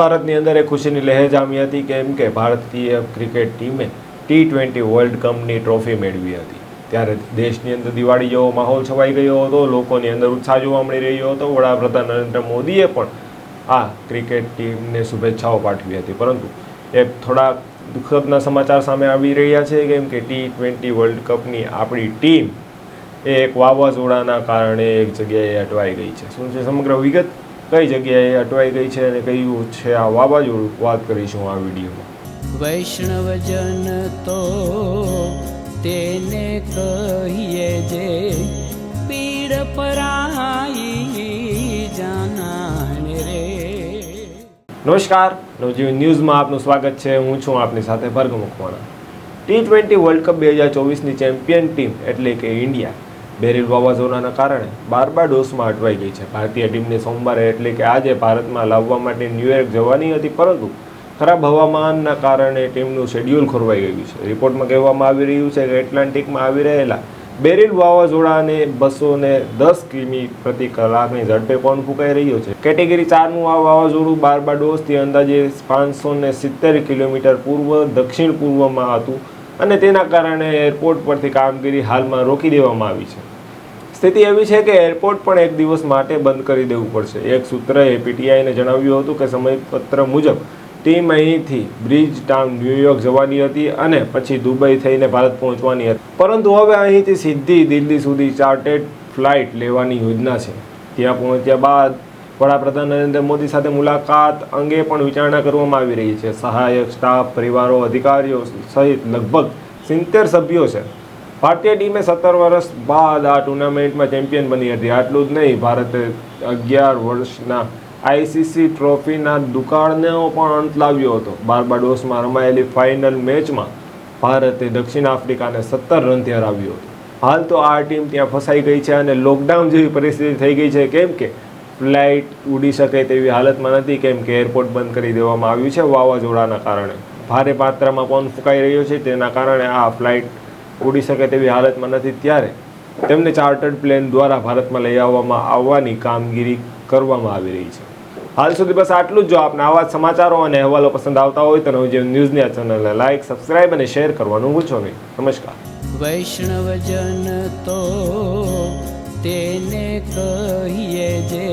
ભારતની અંદર એ ખુશીની લહેર જામી હતી કેમ કે ભારતીય ક્રિકેટ ટીમે ટી ટ્વેન્ટી વર્લ્ડ કપની ટ્રોફી મેળવી હતી. ત્યારે દેશની અંદર દિવાળી જેવો માહોલ છવાઈ ગયો હતો, લોકોની અંદર ઉત્સાહ જોવા મળી રહ્યો હતો. વડાપ્રધાન નરેન્દ્ર મોદીએ પણ આ ક્રિકેટ ટીમને શુભેચ્છાઓ પાઠવી હતી. પરંતુ એ થોડા દુઃખદના સમાચાર સામે આવી રહ્યા છે કેમ કે ટી ટ્વેન્ટી વર્લ્ડ કપની આપણી ટીમ એ એક વાવાઝોડાના કારણે એક જગ્યાએ અટવાઈ ગઈ છે. શું છે સમગ્ર વિગત? કઈ જગ્યાએ અટવાઈ ગઈ છે અને કયું છે? આ વાવાઝોડું વાત કરીશું આ વિડીયોમાં. વૈષ્ણવજન તો તેને કહીએ જે પીડ પરાઈ જાનાને રે. નમસ્કાર. નવજીવન ન્યૂઝમાં આપનું સ્વાગત છે. હું છું આપની સાથે Bharg Mukhwana. T twenty world cup બે હજાર ચોવીસની ચેમ્પિયન ટીમ એટલે કે ઇન્ડિયા બેરિલ વાવાઝોડાના કારણે બારબાડોસમાં અટવાઈ ગઈ છે. ભારતીય ટીમને સોમવારે એટલે કે આજે ભારતમાં લાવવા માટે ન્યૂયોર્ક જવાની હતી, પરંતુ ખરાબ હવામાનના કારણે ટીમનું શેડ્યુલ ખોરવાઈ ગયું છે. રિપોર્ટમાં કહેવામાં આવી રહ્યું છે કે એટલાન્ટિકમાં આવી રહેલા બેરિલ વાવાઝોડાને બસો ને દસ કિમી પ્રતિ કલાકની ઝડપે પણ ફૂંકાઈ રહ્યો છે. કેટેગરી ચારનું આ વાવાઝોડું બારબાડોસથી અંદાજે પાંચસો ને સિત્તેર કિલોમીટર પૂર્વ, દક્ષિણ પૂર્વમાં હતું. અને તેના કારણે એરપોર્ટ પરથી કામગીરી હાલમાં રોકી દેવામાં આવી છે. સ્થિતિ એવી છે કે એરપોર્ટ પણ એક દિવસ માટે બંધ કરી દેવું પડશે. એક સૂત્રએ પીટીઆઈને જણાવ્યું હતું કે સમયપત્ર મુજબ ટીમ અહીંથી બ્રિજ ટાઉન ન્યુયોર્ક જવાની હતી અને પછી દુબઈ થઈને ભારત પહોંચવાની હતી. પરંતુ હવે અહીંથી સીધી દિલ્હી સુધી ચાર્ટેડ ફ્લાઇટ લેવાની યોજના છે. ત્યાં પહોંચ્યા બાદ વડાપ્રધાન નરેન્દ્ર મોદી સાથે મુલાકાત અંગે પણ વિચારણા કરવામાં આવી રહી છે. સહાયક સ્ટાફ, પરિવારો, અધિકારીઓ સહિત લગભગ સિત્તેર સભ્યો છે. ભારતીય ટીમે સત્તર વર્ષ બાદ આ ટુર્નામેન્ટમાં ચેમ્પિયન બની હતી. આટલું જ નહીં, ભારતે અગિયાર વર્ષના આઈસીસી ટ્રોફીના દુકાળનો પણ અંત લાવ્યો હતો. બારબાડોસમાં રમાયેલી ફાઇનલ મેચમાં ભારતે દક્ષિણ આફ્રિકાને સત્તર રનથી હરાવ્યો હતો. હાલ તો આ ટીમ ત્યાં ફસાઈ ગઈ છે અને લોકડાઉન જેવી પરિસ્થિતિ થઈ ગઈ છે. કેમ કે ફ્લાઇટ ઉડી શકે તેવી હાલતમાં નથી, કેમ કે એરપોર્ટ બંધ કરી દેવામાં આવ્યું છે વાવાઝોડાના કારણે. ભારે માત્રામાં પવન ફૂંકાઈ રહ્યો છે, તેના કારણે આ ફ્લાઇટ ઉડી શકે તેવી હાલતમાં નથી ત્યારે. તેમને ચાર્ટર્ડ પ્લેન દ્વારા ભારતમાં લઈ આવવામાં આવવાની કામગીરી કરવામાં આવી રહી છે. હાલ સુધી બસ આટલું જ. જો આપને આવા સમાચારો અને અહેવાલો પસંદ આવતા હોય, તો નવજીવન ન્યૂઝની આ ચેનલને લાઇક સબસ્ક્રાઇબ અને શેર કરવાનું ભૂલશો નહીં. નમસ્કાર. વૈષ્ણવજન તો તેને કહીએ જે